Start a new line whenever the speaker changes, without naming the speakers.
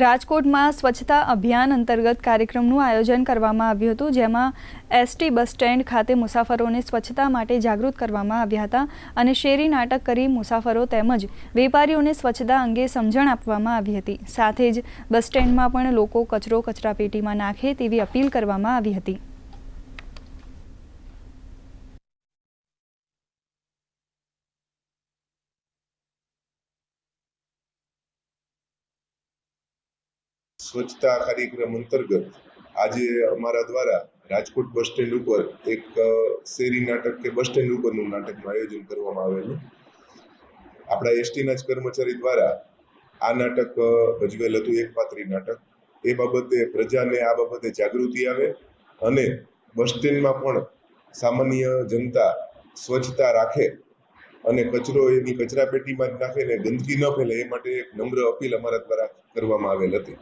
રાજકોટમાં સ્વચ્છતા અભિયાન અંતર્ગત કાર્યક્રમનું આયોજન કરવામાં આવ્યું હતું, જેમાં એસટી બસ સ્ટેન્ડ ખાતે મુસાફરોને સ્વચ્છતા માટે જાગૃત કરવામાં આવ્યા હતા અને શેરી નાટક કરી મુસાફરો તેમજ વેપારીઓને સ્વચ્છતા અંગે સમજણ આપવામાં આવી હતી. સાથે જ બસ સ્ટેન્ડમાં પણ લોકો કચરો કચરાપેટીમાં નાખે તેવી અપીલ કરવામાં આવી હતી.
સ્વચ્છતા કાર્યક્રમ અંતર્ગત આજે અમારા દ્વારા રાજકોટ બસ સ્ટેન્ડ ઉપર એક શેરી નાટક કે બસ સ્ટેન્ડ ઉપરનું નાટકનું આયોજન કરવામાં આવેલું. આપણા એસટીના જ કર્મચારી દ્વારા આ નાટક ભજવેલ હતું, એક પાત્રી નાટક. એ બાબતે પ્રજાને આ બાબતે જાગૃતિ આવે અને બસ સ્ટેન્ડમાં પણ સામાન્ય જનતા સ્વચ્છતા રાખે અને કચરો એની કચરાપેટીમાં જ નાખે ને ગંદકી ન ફેલે એ માટે એક નમ્ર અપીલ અમારા દ્વારા કરવામાં આવેલ હતી.